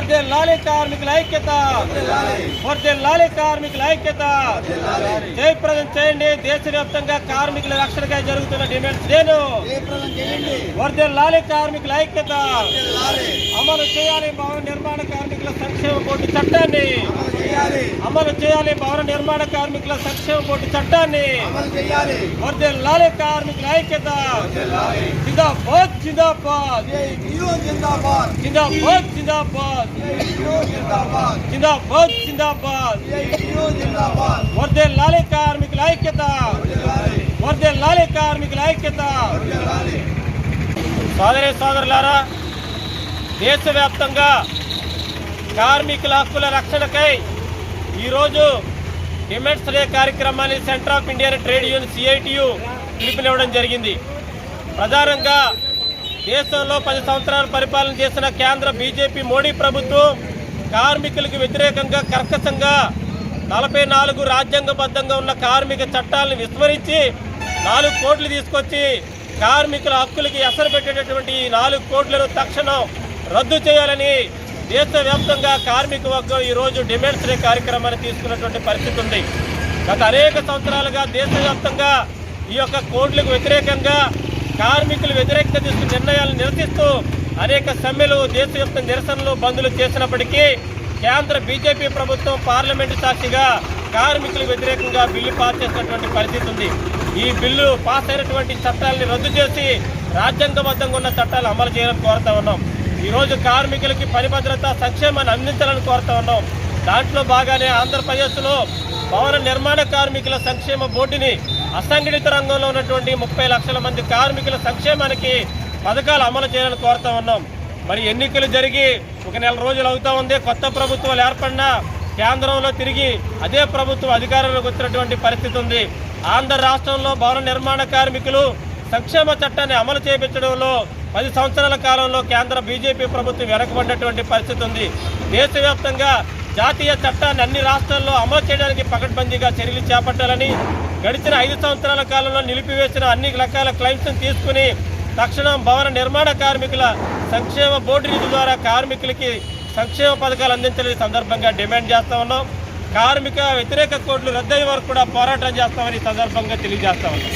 వర్దిల్లాలి కార్మికుల ఐక్యత వర్దిల్లాలి కార్మికుల ఐక్యత జయప్రదం చేయండి దేశవ్యాప్తంగా కార్మికుల రక్షణకై జరుగుతున్న డిమాండ్స్ నేను వర్దిల్లాలి కార్మికుల ఐక్యత అమలు చేయాలి భవన నిర్మాణ కార్మికుల సంక్షేమ బోర్డు చట్టాన్ని। అమలు చేయాలి. భవన నిర్మాణ కార్మికుల సంక్షేమ బోర్డు చట్టాన్ని. వర్దిల్లాలి కార్మికుల ఐక్యత. జిందాబాద్ జిందాబాద్. జిందాబాద్. జిందాబాద్ జిందాబాద్. జిందాబాద్. జిందాబాద్ వర్దిల్లాలి కార్మికుల ఐక్యత. వర్దిల్లాలి కార్మికుల ఐక్యత. సోదరి సోదరులారా దేశవ్యాప్తంగా కార్మికుల హక్కుల రక్షణకై ఈరోజు డిమెట్స్ డే కార్యక్రమాన్ని Centre of Indian Trade Union CITU పిలుపునివ్వడం జరిగింది. ప్రధానంగా దేశంలో పది సంవత్సరాలు పరిపాలన చేసిన కేంద్ర బీజేపీ మోడీ ప్రభుత్వం కార్మికులకు వ్యతిరేకంగా కర్కశంగా నలభై నాలుగు రాజ్యాంగబద్ధంగా ఉన్న కార్మిక చట్టాలను విస్మరించి నాలుగు కోట్లు తీసుకొచ్చి కార్మికుల హక్కులకి ఎసరు పెట్టేటటువంటి ఈ నాలుగు కోట్లను తక్షణం రద్దు చేయాలని దేశవ్యాప్తంగా కార్మిక వర్గం ఈరోజు డిమాండ్స్ డే కార్యక్రమాన్ని తీసుకున్నటువంటి పరిస్థితి ఉంది. గత అనేక సంవత్సరాలుగా దేశవ్యాప్తంగా ఈ యొక్క కోడ్లకు వ్యతిరేకంగా కార్మికులు వ్యతిరేకత తీసుకున్న నిర్ణయాలను నిరసిస్తూ అనేక సమ్మెలు దేశవ్యాప్త నిరసనలు బంద్లు చేసినప్పటికీ కేంద్ర బీజేపీ ప్రభుత్వం పార్లమెంటు సాక్షిగా కార్మికులకు వ్యతిరేకంగా బిల్లు పాస్ చేసినటువంటి పరిస్థితి ఉంది. ఈ బిల్లు పాస్ అయినటువంటి చట్టాలని రద్దు చేసి రాజ్యాంగబద్ధంగా ఉన్న చట్టాలు అమలు చేయాలని కోరుతా ఉన్నాం. ఈరోజు కార్మికులకి పని భద్రత సంక్షేమాన్ని అందించాలని కోరుతా ఉన్నాం. దాంట్లో బాగానే ఆంధ్రప్రదేశ్లో భవన నిర్మాణ కార్మికుల సంక్షేమ బోర్డుని అసంఘటిత రంగంలో ఉన్నటువంటి ముప్పై లక్షల మంది కార్మికుల సంక్షేమానికి పథకాలు అమలు చేయాలని కోరుతా ఉన్నాం. మరి ఎన్నికలు జరిగి ఒక నెల రోజులు అవుతా ఉంది. కొత్త ప్రభుత్వాలు ఏర్పడినా కేంద్రంలో తిరిగి అదే ప్రభుత్వం అధికారంలోకి వచ్చినటువంటి పరిస్థితి ఉంది. ఆంధ్ర రాష్ట్రంలో భవన నిర్మాణ కార్మికులు సంక్షేమ చట్టాన్ని అమలు చేయించడంలో పది సంవత్సరాల కాలంలో కేంద్ర బీజేపీ ప్రభుత్వం వెనకబడినటువంటి పరిస్థితి ఉంది. దేశవ్యాప్తంగా జాతీయ చట్టాన్ని అన్ని రాష్ట్రాల్లో అమలు చేయడానికి పకడ్బందీగా చర్యలు చేపట్టాలని గడిచిన ఐదు సంవత్సరాల కాలంలో నిలిపివేసిన అన్ని రకాల క్లైమ్స్ను తీసుకుని తక్షణం భవన నిర్మాణ కార్మికుల సంక్షేమ బోర్డు నిధి ద్వారా కార్మికులకి సంక్షేమ పథకాలు అందించలేని సందర్భంగా డిమాండ్ చేస్తా ఉన్నాం. కార్మిక వ్యతిరేక కోడ్లు రద్దయ్యే వరకు కూడా పోరాటం చేస్తామని సందర్భంగా తెలియజేస్తా ఉన్నాం.